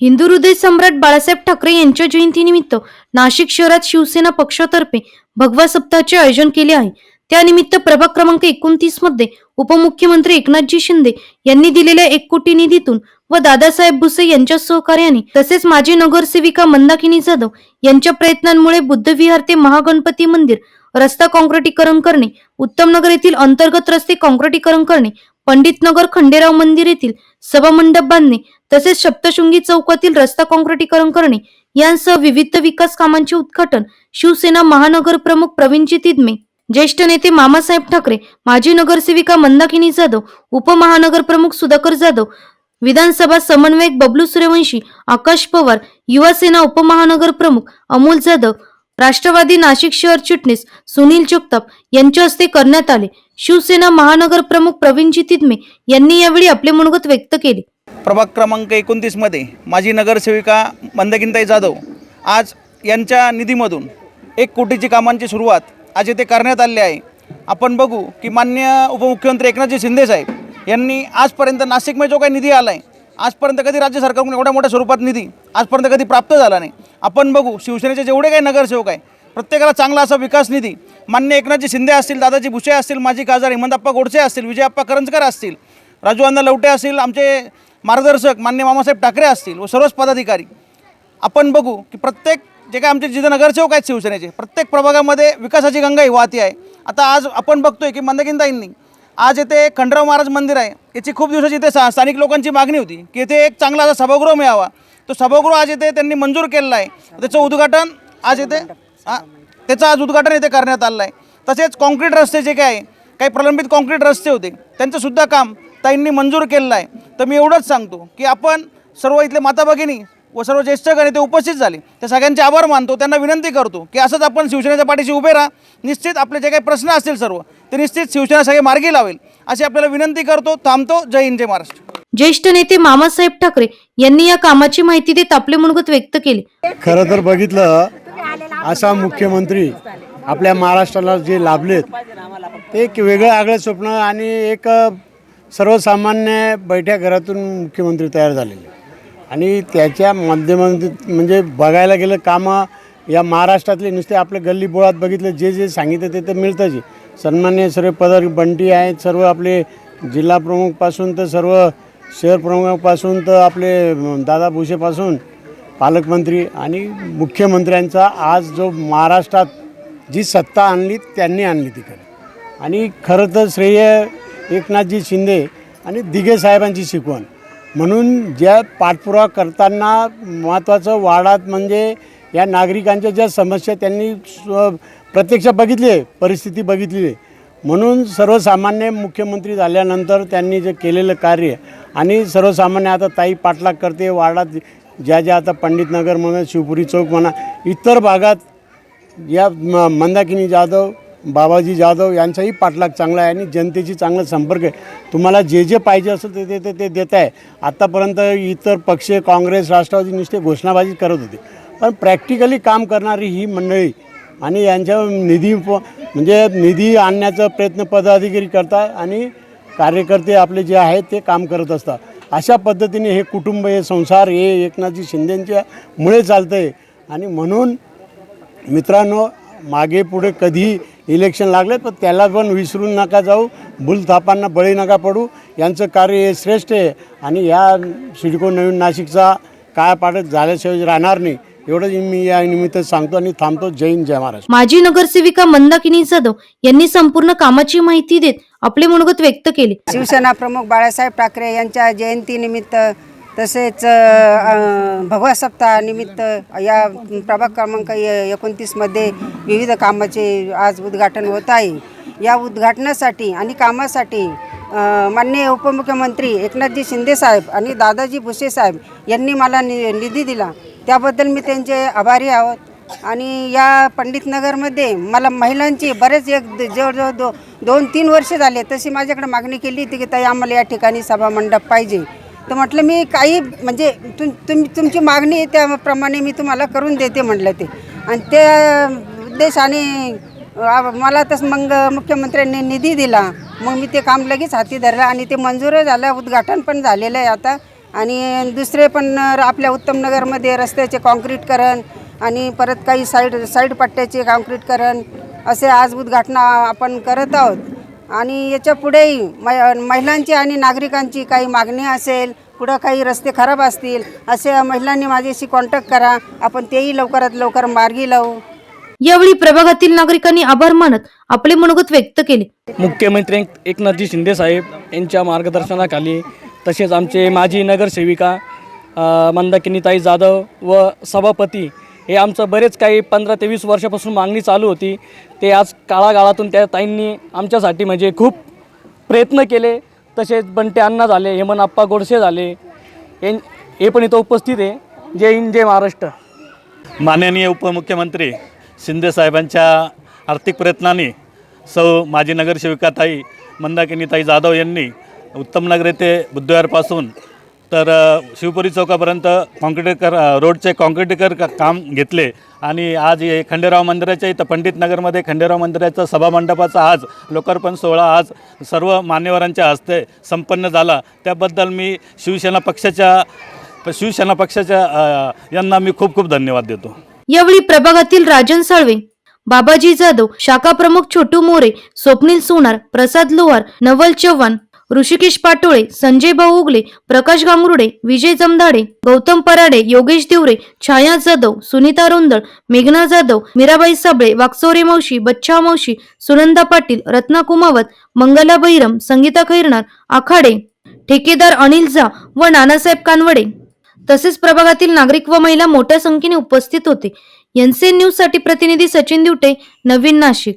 हिंदू हृदय सम्राट बाळासाहेब ठाकरे यांच्या जयंतीनिमित्त नाशिक शहरात शिवसेना पक्षातर्फे भगवा सप्ताहाचे आयोजन केले आहे. त्यानिमित्त प्रभाग क्रमांक एकोणतीसमध्ये उपमुख्यमंत्री एकनाथजी शिंदे यांनी दिलेल्या एक कोटी निधीतून व दादासाहेब भुसे यांच्या सहकार्याने तसेच माजी नगरसेविका मंदाकिनी जाधव यांच्या प्रयत्नांमुळे बुद्धविहार ते महागणपती मंदिर रस्ता काँक्रिटीकरण करणे उत्तम नगर येथील अंतर्गत रस्ते काँक्रिटीकरण करणे पंडित नगर खंडेराव मंदिर येथील सभामंडप बांधणे तसेच सप्तशृंगी चौकातील रस्ता काँक्रिटीकरण करणे यांसह विविध विकास कामांचे उद्घाटन शिवसेना महानगर प्रमुख प्रवीणजी तिदमे ज्येष्ठ नेते मामासाहेब ठाकरे माजी नगरसेविका मंदाकिनी जाधव उपमहानगर प्रमुख सुधाकर जाधव विधानसभा समन्वयक बबलू सूर्यवंशी आकाश पवार युवा सेना उपमहानगर प्रमुख अमोल जाधव राष्ट्रवादी नाशिक शहर चिटणीस सुनील जगताप यांच्या हस्ते करण्यात आले. शिवसेना महानगर प्रमुख प्रवीणजी तिदमे यांनी यावेळी आपले मनोगत व्यक्त केले. प्रभाग क्रमांक एकोणतीसमध्ये माजी नगरसेविका मंदकिनताई जाधव आज यांच्या निधीमधून एक कोटीची कामांची सुरुवात आज येथे करण्यात आली आहे. आपण बघू की मान्य उपमुख्यमंत्री एकनाथजी शिंदेसाहेब यांनी आजपर्यंत नाशिकमध्ये जो काही निधी आला आहे आजपर्यंत कधी राज्य सरकारकडून एवढ्या मोठ्या स्वरूपात निधी आजपर्यंत कधी प्राप्त झाला नाही. आपण बघू शिवसेनेचे जेवढे काही नगरसेवक आहे प्रत्येकाला चांगला असा विकास निधी मान्य एकनाथजी शिंदे असतील दादाजी भुसे असतील माजी खासदार हेमंतप्पा गोडसे असतील विजयप्पा करंजकर असतील राजू अण्णा लवटे असतील आमचे मार्गदर्शक मान्य मामासाहेब ठाकरे असतील व सर्वच पदाधिकारी. आपण बघू की प्रत्येक जे काय आमचे जिथे नगरसेवक आहेत शिवसेनेचे प्रत्येक प्रभागामध्ये विकासाची गंगा ही वाहती आहे. आता आज आपण बघतोय की मंदकिनताईंनी आज येथे खंडराव महाराज मंदिर आहे. याची खूप दिवसाची इथे सा स्थानिक लोकांची मागणी होती की येथे एक चांगला असा सभागृह मिळावा. तो सभागृह आज येथे त्यांनी मंजूर केलेला आहे. त्याचं उद्घाटन आज येथे हां त्याचं आज उद्घाटन येथे करण्यात आलेलं आहे. तसेच कॉन्क्रीट रस्ते जे काय आहे, काही प्रलंबित कॉन्क्रीट रस्ते होते त्यांचंसुद्धा काम ताईंनी मंजूर केलेलं आहे. तर मी एवढंच सांगतो की आपण सर्व इथले माता भगिनी व सर्व ज्येष्ठगण इथे उपस्थित झाले. त्या सगळ्यांचे आभार मानतो. त्यांना विनंती करतो की असंच आपण शिवसेनेच्या पाठीशी उभे राहा. निश्चित आपले जे काही प्रश्न असतील सर्व ते निश्चित शिवसेना सगळे मार्गी लावेल. अशी आपल्याला विनंती करतो. थांबतो. जय हिंद जय महाराष्ट्र. ज्येष्ठ नेते मामासाहेब ठाकरे यांनी या कामाची माहिती देत आपले मनोगत व्यक्त केले. खरं तर बघितलं असा मुख्यमंत्री आपल्या महाराष्ट्राला जे लाभलेत ते एक वेगळं आगळं स्वप्न आणि एक सर्वसामान्य बैठ्या घरातून मुख्यमंत्री तयार झालेले. आणि त्याच्या माध्यमातून म्हणजे बघायला गेलं कामं या महाराष्ट्रातले नुसते आपले गल्ली बोळात बघितलं जे जे सांगितलं ते तर मिळतंच सन्मान्य सर्व पदर बंटी आहेत सर्व आपले जिल्हा प्रमुखपासून तर सर्व शहर प्रमुखापासून तर आपले दादा भुसेपासून पालकमंत्री आणि मुख्यमंत्र्यांचा आज जो महाराष्ट्रात जी सत्ता आणली त्यांनी आणली तिकडे आणि खरं तर श्रेय एकनाथजी शिंदे आणि दिघे साहेबांची शिकवण. म्हणून ज्या पाठपुरावा करताना महत्त्वाचं वाढात म्हणजे या नागरिकांच्या ज्या समस्या त्यांनी स्व प्रत्यक्ष बघितली आहे परिस्थिती बघितली आहे म्हणून सर्वसामान्य मुख्यमंत्री झाल्यानंतर त्यांनी जे केलेलं कार्य आणि सर्वसामान्य आता ताई पाठलाग करते वार्डात ज्या ज्या आता पंडितनगर म्हणा शिवपुरी चौक म्हणा इतर भागात या म मंदाकिनी जाधव बाबाजी जाधव यांचाही पाठलाग चांगला आहे आणि जनतेची चांगला संपर्क आहे. तुम्हाला जे जे पाहिजे असेल ते ते- ते ते देत आहे. आत्तापर्यंत इतर पक्ष काँग्रेस राष्ट्रवादी नुसते घोषणाबाजी करत होते. पण प्रॅक्टिकली काम करणारी ही मंडळी आणि यांच्या निधी म्हणजे निधी आणण्याचा प्रयत्न पदाधिकारी करतात आणि कार्यकर्ते आपले जे आहेत ते काम करत असतात. अशा पद्धतीने हे कुटुंब हे संसार हे एकनाथजी शिंदेंच्या मुळे चालतं आहे आणि म्हणून मित्रांनो मागे पुढे कधी इलेक्शन लागले पण त्याला पण विसरून नका जाऊ. भूलथापांना बळी नका पडू. यांचं कार्य हे श्रेष्ठ आहे. आणि या सिडको नवीन नाशिकचा काय पाडत झाल्याशिवाय राहणार नाही. एवढंच मी या निमित्त सांगतो आणि थांबतो. जय हिंद जय महाराष्ट्र. माजी नगरसेविका मंदाकिनी जाधव यांनी संपूर्ण कामाची माहिती देत आपले मनोगत व्यक्त केले. शिवसेना प्रमुख बाळासाहेब ठाकरे यांच्या जयंतीनिमित्त तसेच भगवा सप्ताहानिमित्त या प्रभाग क्रमांक एकोणतीसमध्ये विविध कामाचे आज उद्घाटन होत आहे. या उद्घाटनासाठी आणि कामासाठी माननीय उपमुख्यमंत्री एकनाथजी शिंदेसाहेब आणि दादाजी भुसे साहेब यांनी मला नि निधी दिला. त्याबद्दल मी त्यांचे आभारी आहोत. आणि या पंडितनगरमध्ये मला महिलांची बरेच एक जवळजवळ दो दोन तीन वर्ष झाले तशी माझ्याकडे मागणी केली होती की ताई आम्हाला या ठिकाणी सभा मंडप पाहिजे. तर म्हटलं मी काही म्हणजे तुम तुम तुमची मागणी त्याप्रमाणे मी तुम्हाला करून देते म्हटलं ते. आणि त्या उद्देशाने मला तसं मग मुख्यमंत्र्यांनी निधी दिला. मग मी ते काम लगेच हाती धरलं आणि ते मंजूर झालं उद्घाटन पण झालेलं आहे आता. आणि दुसरे पण आपल्या उत्तमनगरमध्ये रस्त्याचे कॉन्क्रीटकरण आणि परत काही साईड साईड पट्ट्याचे कॉन्क्रीटकरण असे आज उद्घाटना आपण करत आहोत. आणि याच्या पुढेही मै महिलांची आणि नागरिकांची काही मागणी असेल पुढं काही रस्ते खराब असतील असे महिलांनी माझ्याशी कॉन्टॅक्ट करा. आपण तेही लवकरात लवकर मार्गी लावू. यावेळी प्रभागातील नागरिकांनी आभार मानत आपले मनोगत व्यक्त केले. मुख्यमंत्री एकनाथजी शिंदे साहेब यांच्या मार्गदर्शनाखाली तसेच आमचे माजी नगरसेविका मंदाकिनीताई जाधव व सभापती हे आमचं बरेच काही पंधरा ते वीस वर्षापासून मागणी चालू होती. ते आज काळागाळातून त्या ताईंनी आमच्यासाठी म्हणजे खूप प्रयत्न केले. तसेच बंटे अण्णा झाले हेमन आप्पा गोडसे झाले. हे हे पण इथं उपस्थित आहे. जय हिंद जय महाराष्ट्र. माननीय उपमुख्यमंत्री शिंदेसाहेबांच्या आर्थिक प्रयत्नांनी सौ माजी नगरसेविकाताई मंदाकिनीताई जाधव यांनी उत्तमनगर येथे बुद्धवारपासून तर शिवपुरी चौकापर्यंत कॉन्क्रीटीकर रोडचे कॉन्क्रीटीकर का काम घेतले. आणि आज हे खंडेराव मंदिराच्या इथं पंडितनगरमध्ये खंडेराव मंदिराचा सभामंडपाचा आज लोकार्पण सोहळा आज सर्व मान्यवरांच्या हस्ते संपन्न झाला. त्याबद्दल मी शिवसेना पक्षाच्या शिवसेना पक्षाच्या यांना मी खूप खूप धन्यवाद देतो. यावेळी प्रभागातील राजन साळवे बाबाजी जाधव शाखा प्रमुख छोटू मोरे स्वप्नील सोनार प्रसाद लोहार नवल चव्हाण ऋषिकेश पाटोळे संजय भाऊ उगले प्रकाश गांगुर्डे विजय जमधाडे गौतम पराडे योगेश देवरे छाया जाधव सुनीता रोंदळ मेघना जाधव मीराबाई साबळे वाकचौरे मावशी बच्छा मावशी सुनंदा पाटील रत्ना कुमावत मंगला बैरम संगीता खैरनार आखाडे ठेकेदार अनिल झा व नानासाहेब कानवडे. तसेच प्रभागातील नागरिक व महिला मोठ्या संख्येने उपस्थित होते. एनसीएन न्यूजसाठी प्रतिनिधी सचिन दिवटे नवीन नाशिक.